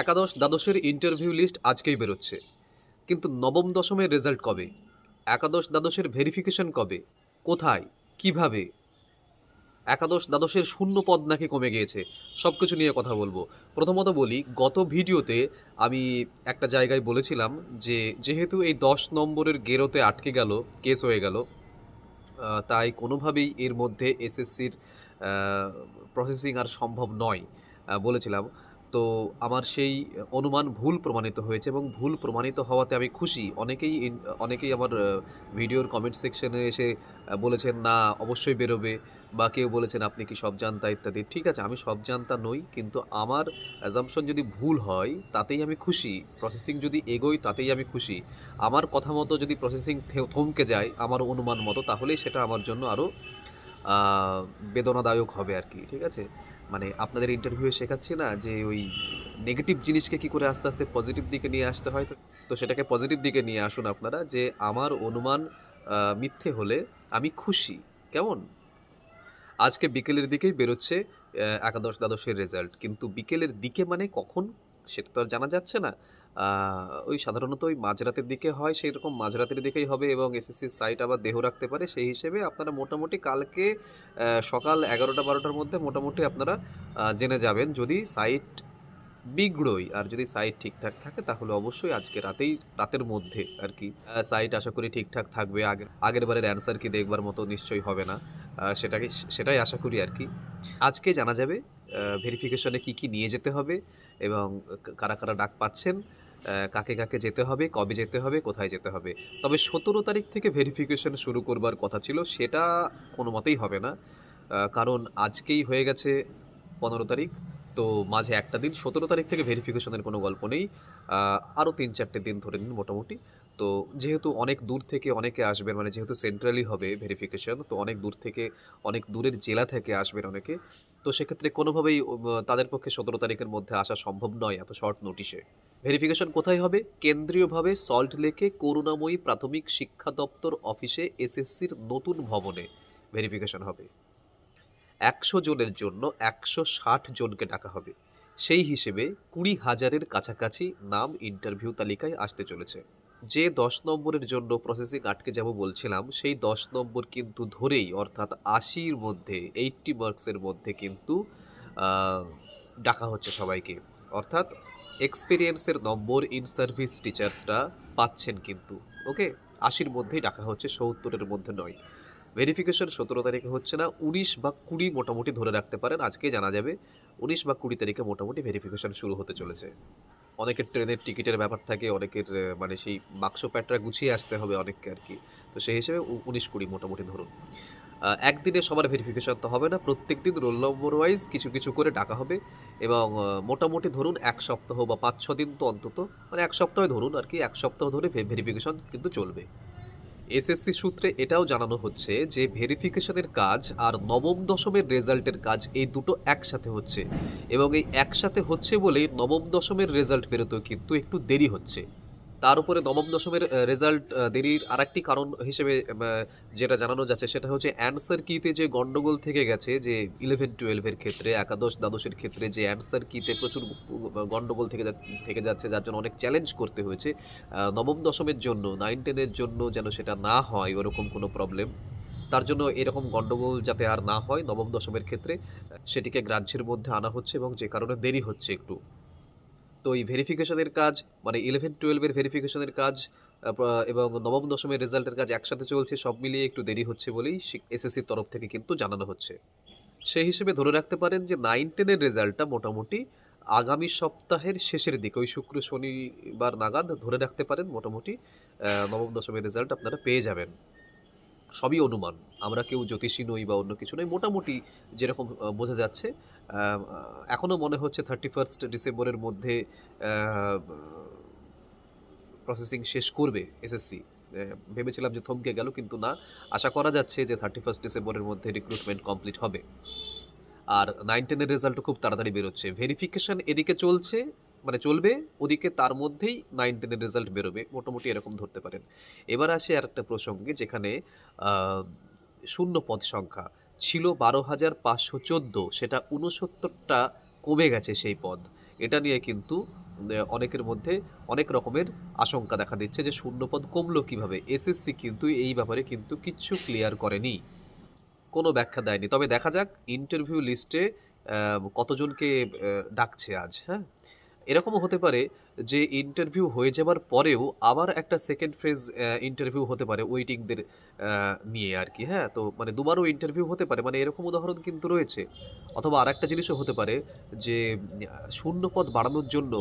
একাদশ দ্বাদশের interview list আজকেই বেরোচ্ছে। কিন্তু নবম দশমের রেজাল্ট কবে? একাদশ দ্বাদশের ভেরিফিকেশন কবে? কোথায়? কীভাবে? একাদশ দ্বাদশের শূন্য পদ নাকি কমে গিয়েছে? সব কিছু নিয়ে কথা বলব। প্রথমত বলি, গত ভিডিওতে আমি একটা জায়গায় বলেছিলাম যে, যেহেতু এই দশ নম্বরের গেরোতে আটকে গেল কেস হয়ে গেল তাই কোনোভাবেই এর মধ্যে এসএসসির প্রসেসিং আর সম্ভব নয় বলেছিলাম। তো আমার সেই অনুমান ভুল প্রমাণিত হয়েছে এবং ভুল প্রমাণিত হওয়াতে আমি খুশি। অনেকেই অনেকেই আমার ভিডিওর কমেন্ট সেকশনে এসে বলেছেন, না, অবশ্যই বেরোবে। বা কেউ বলেছেন, আপনি কি সব জানতা? ইত্যাদি। ঠিক আছে, আমি সব জানতা নই, কিন্তু আমার অ্যাজামশন যদি ভুল হয়, তাতেই আমি খুশি। প্রসেসিং যদি এগোই তাতেই আমি খুশি। আমার কথা মতো যদি প্রসেসিং থমকে যায়, আমার অনুমান মতো, তাহলেই সেটা আমার জন্য আরও বেদনাদায়ক হবে আর কি ঠিক আছে? মানে আপনাদের ইন্টারভিউ শেখাচ্ছি না যে ওই নেগেটিভ জিনিসকে কি করে আস্তে আস্তে পজিটিভ দিকে নিয়ে আসতে হয়। তো সেটাকে পজিটিভ দিকে নিয়ে আসুন আপনারা যে আমার অনুমান মিথ্যে হলে আমি খুশি। কেমন? আজকে বিকেলের দিকেই বেরোচ্ছে একাদশ দ্বাদশের রেজাল্ট কিন্তু বিকেলের দিকে মানে কখন? সেটা তো আর জানা যাচ্ছে না। ওই সাধারণত ওই মাঝরাতের দিকে হয় সেই রকম মাঝরাতের দিকেই হবে এবং এসএসসির সাইট আবার দেহ রাখতে পারে। সেই হিসেবে আপনারা মোটামুটি কালকে সকাল এগারোটা বারোটার মধ্যে মোটামুটি আপনারা জেনে যাবেন। যদি সাইট বিগড়োই আর যদি সাইট ঠিকঠাক থাকে, তাহলে অবশ্যই আজকে রাতেই, রাতের মধ্যে আর কি সাইট আশা করি ঠিকঠাক থাকবে। আগের আগের বারের অ্যান্সার কি দেখবার মতো নিশ্চয়ই হবে না। সেটাকে, সেটাই আশা করি আর কি। আজকে জানা যাবে ভেরিফিকেশনে কি কি নিয়ে যেতে হবে এবং কারা কারা ডাক পাচ্ছেন। কাকে কাকে যেতে হবে, কবে যেতে হবে, কোথায় যেতে হবে। তবে সতেরো তারিখ থেকে ভেরিফিকেশন শুরু করবার কথা ছিল, সেটা কোনো মতেই হবে না। কারণ আজকেই হয়ে গেছে পনেরো তারিখ, তো মাঝে একটা দিন, সতেরো তারিখ থেকে ভেরিফিকেশনের কোনো গল্প নেই। আরও তিন চারটে দিন ধরে নিন মোটামুটি। তো যেহেতু অনেক দূর থেকে অনেকে আসবেন মানে যেহেতু সেন্ট্রালি হবে ভেরিফিকেশন তো অনেক দূর থেকে অনেক দূরের জেলা থেকে আসবেন অনেকে। তো সেক্ষেত্রে কোনোভাবেই তাদের পক্ষে সতেরো তারিখের মধ্যে আসা সম্ভব নয়, এত শর্ট নোটিশে ভেরিফিকেশন কোথায় হবে? কেন্দ্রীয়ভাবে সল্ট লেকে করুণাময়ী প্রাথমিক শিক্ষা দপ্তর অফিসে এসএসসির নতুন ভবনে ভেরিফিকেশন হবে। একশো জনের জন্য একশো ষাট জনকে ডাকা হবে। সেই হিসেবে কুড়ি হাজারের কাছাকাছি নাম ইন্টারভিউ তালিকায় আসতে চলেছে। যে দশ নম্বরের জন্য প্রসেসিং আটকে যাব বলছিলাম, সেই দশ নম্বর কিন্তু ধরেই, অর্থাৎ আশির মধ্যে এইটটি মার্কসের মধ্যে কিন্তু ডাকা হচ্ছে সবাইকে। অর্থাৎ এক্সপিরিয়েন্সের নম্বর ইন সার্ভিস টিচার্সরা পাচ্ছেন কিন্তু ওকে আশির মধ্যেই ডাকা হচ্ছে, সত্তরের মধ্যে নয়। ভেরিফিকেশন সতেরো তারিখে হচ্ছে না, উনিশ বা কুড়ি মোটামুটি ধরে রাখতে পারেন। আজকে জানা যাবে, উনিশ বা কুড়ি তারিখে মোটামুটি ভেরিফিকেশন শুরু হতে চলেছে। অনেকের ট্রেনের টিকিটের ব্যাপার থাকে, অনেকের মানে সেই বাক্স প্যাটরা গুছিয়ে আসতে হবে অনেককে আর কি। তো সেই হিসেবে উনিশ কুড়ি মোটামুটি ধরুন। একদিনে সবার ভেরিফিকেশন তো হবে না। প্রত্যেক দিন রোল নম্বর ওয়াইজ কিছু কিছু করে ডাকা হবে এবং মোটামুটি ধরুন এক সপ্তাহ বা পাঁচ ছ দিন তো অন্তত মানে এক সপ্তাহে ধরুন আর কি, এক সপ্তাহ ধরে ভেরিফিকেশন কিন্তু চলবে। এসএসসি সূত্রে এটাও জানানো হচ্ছে যে ভেরিফিকেশনের কাজ আর নবম দশমের রেজাল্টের কাজ এই দুটো একসাথে হচ্ছে এবং এই একসাথে হচ্ছে বলেই নবম দশমের রেজাল্ট বেরোতেও কিন্তু একটু দেরি হচ্ছে। তার উপরে নবম দশমের রেজাল্ট দেরির আরেকটি কারণ হিসেবে যেটা জানানো যাচ্ছে সেটা হচ্ছে অ্যান্সার কিতে যে গন্ডগোল থেকে গেছে, যে ইলেভেন টুয়েলভের ক্ষেত্রে, একাদশ, দ্বাদশের ক্ষেত্রে যে অ্যান্সার কিতে প্রচুর গন্ডগোল থেকে থেকে যাচ্ছে, যার জন্য অনেক চ্যালেঞ্জ করতে হয়েছে নবম দশমের জন্য নাইন টেনের জন্য যেন সেটা না হয়, ওরকম কোনো প্রবলেম তার জন্য এরকম গন্ডগোল যাতে আর না হয়, নবম দশমের ক্ষেত্রে সেটিকে গ্রাহ্যের মধ্যে আনা হচ্ছে এবং যে কারণে দেরি হচ্ছে একটু। তো এই ভেরিফিকেশনের কাজ মানে ইলেভেন টুয়েলভের ভেরিফিকেশনের কাজ এবং নবম, দশমের রেজাল্টের কাজ একসাথে চলছে, সব মিলিয়ে একটু দেরি হচ্ছে বলেই এসএসসির তরফ থেকে কিন্তু জানানো হচ্ছে। সেই হিসেবে ধরে রাখতে পারেন যে নাইন টেনের রেজাল্টটা মোটামুটি আগামী সপ্তাহের শেষের দিকে, ওই শুক্র শনিবার নাগাদ ধরে রাখতে পারেন, মোটামুটি নবম, দশমের রেজাল্ট আপনারা পেয়ে যাবেন। সবই অনুমান। আমরা কেউ জ্যোতিষী নই বা অন্য কিছু নই, মোটামুটি যেরকম বোঝা যাচ্ছে এখনও মনে হচ্ছে থার্টি ফার্স্ট ডিসেম্বরের মধ্যে প্রসেসিং শেষ করবে এসএসসি ভেবেছিলাম যে থমকে গেল, কিন্তু না। আশা করা যাচ্ছে যে থার্টি ফার্স্ট ডিসেম্বরের মধ্যে রিক্রুটমেন্ট কমপ্লিট হবে। আর নাইন টেনের রেজাল্টও খুব তাড়াতাড়ি বেরোচ্ছে। ভেরিফিকেশান এদিকে চলছে মানে চলবে, ওদিকে তার মধ্যেই নাইন টেনের রেজাল্ট বেরোবে। মোটামুটি এরকম ধরতে পারেন। এবার আসে আর একটা প্রসঙ্গে, যেখানে শূন্য পদ সংখ্যা। ছিল বারো হাজার পাঁচশো চোদ্দ সেটা উনসত্তরটা কমে গেছে সেই পদ এটা নিয়ে কিন্তু অনেকের মধ্যে অনেক রকমের আশঙ্কা দেখা দিচ্ছে যে শূন্যপদ কমলো কীভাবে? এসএসসি কিন্তু এই ব্যাপারে কিন্তু কিচ্ছু ক্লিয়ার করেনি। কোনো ব্যাখ্যা দেয়নি। তবে দেখা যাক ইন্টারভিউ লিস্টে কতজনকে ডাকছে আজ, হ্যাঁ? এরকমও হতে পারে যে ইন্টারভিউ হয়ে যাবার পরেও আবার একটা সেকেন্ড ফেজ ইন্টারভিউ হতে পারে ওয়েটিংদের নিয়ে আর কি হ্যাঁ? তো মানে দুবারও ইন্টারভিউ হতে পারে। মানে এরকম উদাহরণ কিন্তু রয়েছে। অথবা আরেকটা জিনিসও হতে পারে যে, শূন্যপদ বাড়ানোর জন্য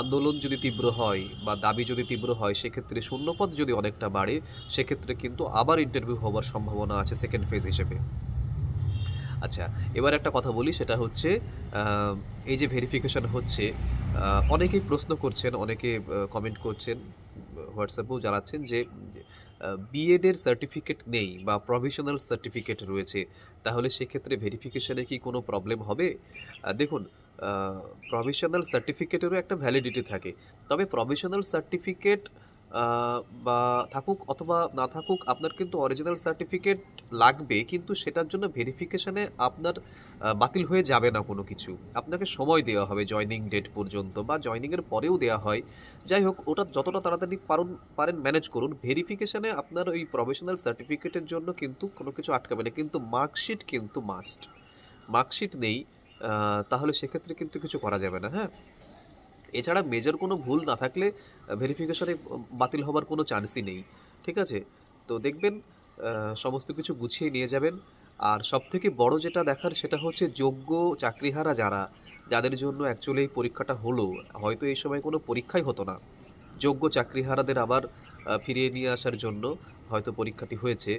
আন্দোলন যদি তীব্র হয় বা দাবি যদি তীব্র হয়, সেক্ষেত্রে শূন্যপদ যদি অনেকটা বাড়ে, সেক্ষেত্রে কিন্তু আবার ইন্টারভিউ হওয়ার সম্ভাবনা আছে সেকেন্ড ফেজ হিসেবে। আচ্ছা, এবার একটা কথা বলি সেটা হচ্ছে এই যে ভেরিফিকেশন হচ্ছে অনেকেই প্রশ্ন করছেন, অনেকে কমেন্ট করছেন, হোয়াটসঅ্যাপেও জানাচ্ছেন যে আ বিএড এর সার্টিফিকেট নেই বা প্রভিশনাল সার্টিফিকেট রয়েছে। তাহলে সেক্ষেত্রে ভেরিফিকেশানে কি কোনো প্রবলেম হবে? দেখুন প্রভিশনাল সার্টিফিকেটেরও একটা ভ্যালিডিটি থাকে। তবে প্রভিশনাল সার্টিফিকেট বা থাকুক অথবা না থাকুক আপনার কিন্তু অরিজিনাল সার্টিফিকেট লাগবে কিন্তু সেটার জন্য ভেরিফিকেশানে আপনার বাতিল হয়ে যাবে না কোনো কিছু। আপনাকে সময় দেওয়া হবে জয়েনিং ডেট পর্যন্ত বা জয়েনিং এর পরেও দেওয়া হয়। যাই হোক ওটা যতটা তাড়াতাড়ি পারুন পারেন ম্যানেজ করুন। ভেরিফিকেশানে আপনার ওই প্রফেশনাল সার্টিফিকেটের জন্য কিন্তু কোনো কিছু আটকাবে না। কিন্তু মার্কশিট কিন্তু মাস্ট। মার্কশিট নেই তাহলে সেক্ষেত্রে কিন্তু কিছু করা যাবে না, হ্যাঁ? এছাড়া মেজর কোনো ভুল না থাকলে ভেরিফিকেশনে বাতিল হবার কোনো চান্সই নেই। ঠিক আছে? তো দেখবেন সমস্ত কিছু গুছিয়ে নিয়ে যাবেন। আর সবথেকে বড় যেটা দেখার সেটা হচ্ছে যোগ্য চাকরিহারা যারা, যাদের জন্য অ্যাকচুয়ালি এই পরীক্ষাটা হলো, হয়তো এই সময় কোনো পরীক্ষাই হতো না। যোগ্য চাকরিহারাদের আবার ফিরিয়ে নিয়ে আসার জন্য হয়তো পরীক্ষাটি হয়েছে।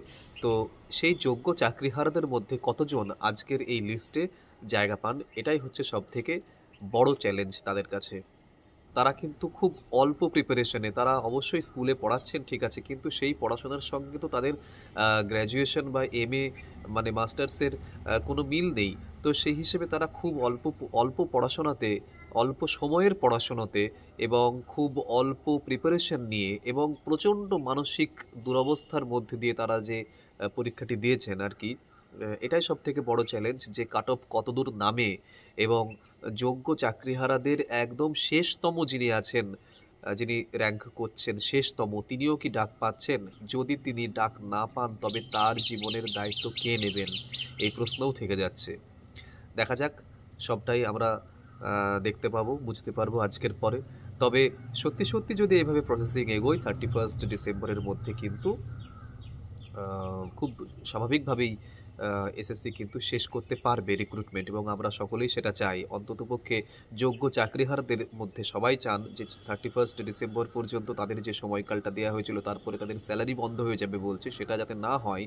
তো সেই যোগ্য চাকরিহারাদের মধ্যে কতজন আজকের এই লিস্টে জায়গা পান এটাই হচ্ছে সবথেকে বড় চ্যালেঞ্জ তাদের কাছে। তারা কিন্তু খুব অল্প প্রিপারেশনে তারা অবশ্যই স্কুলে পড়াচ্ছেন ঠিক আছে কিন্তু সেই পড়াশোনার সঙ্গে তো তাদের গ্র্যাজুয়েশন বা এমএ মানে মাস্টার্সের কোনো মিল নেই। তো সেই হিসেবে তারা খুব অল্প অল্প পড়াশোনাতে, অল্প সময়ের পড়াশোনাতে এবং খুব অল্প প্রিপারেশন নিয়ে এবং প্রচণ্ড মানসিক দুরবস্থার মধ্যে দিয়ে তারা যে পরীক্ষাটি দিয়েছেন আরকি, আ এটাই সব থেকে বড় চ্যালেঞ্জ যে কাট অফ কতদূর নামে এবং যোগ্য চাকরিহারাদের একদম শেষতম যিনি আছেন, যিনি র্যাঙ্ক করছেন শেষতম তিনিও কি ডাক পাচ্ছেন? যদি তিনি ডাক না পান তবে তার জীবনের দায়িত্ব কে নেবেন? এই প্রশ্নও থেকে যাচ্ছে। দেখা যাক সবটাই আমরা দেখতে পাবো, বুঝতে পারব আজকের পরে। তবে সত্যি, সত্যি যদি এভাবে প্রসেসিং এগোয় 31st ডিসেম্বরের মধ্যে কিন্তু খুব স্বাভাবিকভাবেই এসএসসি কিন্তু শেষ করতে পারবে রিক্রুটমেন্ট এবং আমরা সকলেই সেটা চাই। অন্ততপক্ষে যোগ্য চাকরিহারদের মধ্যে সবাই চান যে 31st ডিসেম্বর পর্যন্ত তাদের যে সময়কালটা দেওয়া হয়েছিল, তারপরে তাদের স্যালারি বন্ধ হয়ে যাবে বলছে, সেটা যাতে না হয়।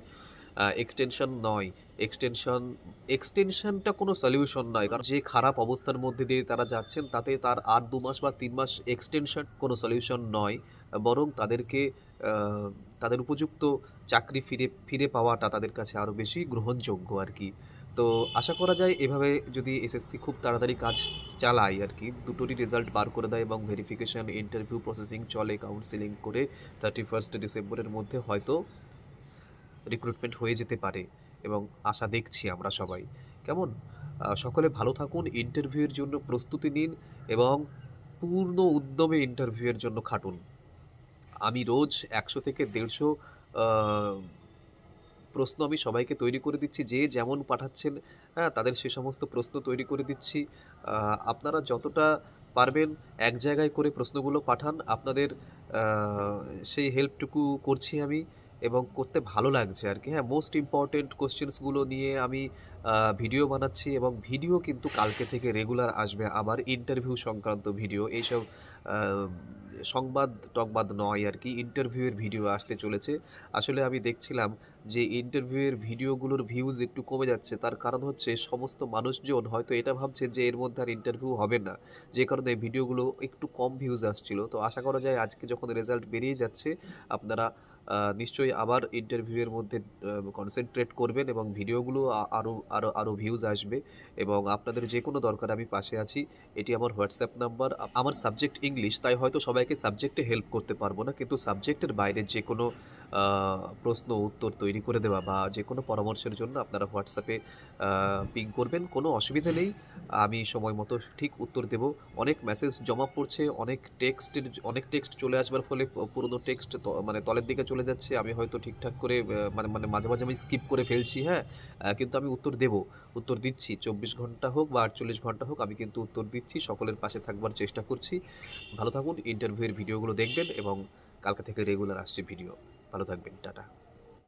এক্সটেনশন নয়। এক্সটেনশন এক্সটেনশনটা কোনো সলিউশন নয়। কারণ যে খারাপ অবস্থার মধ্যে দিয়ে তারা যাচ্ছেন, তাতে তার আর দু মাস বা তিন মাস এক্সটেনশন কোনো সলিউশন নয়। বরং তাদেরকে তাদের উপযুক্ত চাকরি ফিরে ফিরে পাওয়াটা তাদের কাছে আরও বেশি গ্রহণযোগ্য আর কি তো আশা করা যায় এভাবে যদি এসএসসি খুব তাড়াতাড়ি কাজ চালায় আর কি দুটোরই রেজাল্ট বার করে দেয় এবং ভেরিফিকেশন, ইন্টারভিউ প্রসেসিং চলে, কাউন্সেলিং করে 31st ডিসেম্বরের মধ্যে হয়তো রিক্রুটমেন্ট হয়ে যেতে পারে এবং আশা দেখছি আমরা সবাই। কেমন? সকলে ভালো থাকুন, ইন্টারভিউয়ের জন্য প্রস্তুতি নিন এবং পূর্ণ উদ্যমে ইন্টারভিউয়ের জন্য খাটুন। আমি রোজ ১০০ থেকে দেড়শো প্রশ্ন আমি সবাইকে তৈরি করে দিচ্ছি। যে যেমন পাঠাচ্ছেন, হ্যাঁ? তাদের সে সমস্ত প্রশ্ন তৈরি করে দিচ্ছি। আপনারা যতটা পারবেন এক জায়গায় করে প্রশ্নগুলো পাঠান। আপনাদের সেই হেল্পটুকু করছি আমি এবং করতে ভালো লাগছে আর কি হ্যাঁ? মোস্ট ইম্পোর্টেন্ট কোয়েশ্চেনসগুলো নিয়ে আমি ভিডিও বানাচ্ছি এবং ভিডিও কিন্তু কালকে থেকে রেগুলার আসবে আবার ইন্টারভিউ সংক্রান্ত ভিডিও। এইসব, আ সংবাদ-টংবাদ নয় আর কি ইন্টারভিউয়ের ভিডিও আসতে চলেছে। আসলে আমি দেখছিলাম যে ইন্টারভিউয়ের ভিডিওগুলোর ভিউজ একটু কমে যাচ্ছে। তার কারণ হচ্ছে সমস্ত মানুষজন হয়তো এটা ভাবছেন যে এর মধ্যে আর ইন্টারভিউ হবে না। যে কারণে ভিডিওগুলো একটু কম ভিউজ আসছিল। তো আশা করা যায় আজকে যখন রেজাল্ট বেরিয়ে যাচ্ছে, আপনারা নিশ্চয়ই আবার ইন্টারভিউয়ের মধ্যে কনসেন্ট্রেট করবেন এবং ভিডিওগুলো আরও আরও আরও আরও ভিউজ আসবে এবং আপনাদের যে কোনো দরকার আমি পাশে আছি। এটি আমার হোয়াটসঅ্যাপ নাম্বার। আমার সাবজেক্ট ইংলিশ তাই হয়তো সবাইকে সাবজেক্টে হেল্প করতে পারব না। কিন্তু সাবজেক্টের বাইরে যেকোনো আ প্রশ্ন উত্তর তৈরি করে দেওয়া বা যে কোনো পরামর্শের জন্য আপনারা হোয়াটসঅ্যাপে পিং করবেন। কোনো অসুবিধা নেই। আমি সময় মতো ঠিক উত্তর দেব। অনেক মেসেজ জমা পড়ছে, অনেক টেক্সটের অনেক টেক্সট চলে আসবার ফলে পুরনো টেক্সট মানে তলের দিকে চলে যাচ্ছে। আমি হয়তো ঠিকঠাক করে মানে মানে মাঝে, মাঝে আমি স্কিপ করে ফেলছি, হ্যাঁ? কিন্তু আমি উত্তর দেব। উত্তর দিচ্ছি। ২৪ ঘণ্টা হোক বা ৪৮ ঘণ্টা হোক আমি কিন্তু উত্তর দিচ্ছি। সকলের পাশে থাকবার চেষ্টা করছি। ভালো থাকুন। ইন্টারভিউয়ের ভিডিওগুলো দেখবেন এবং কালকে থেকে রেগুলার আসছে ভিডিও। ভালো থাকবেন। টাটা।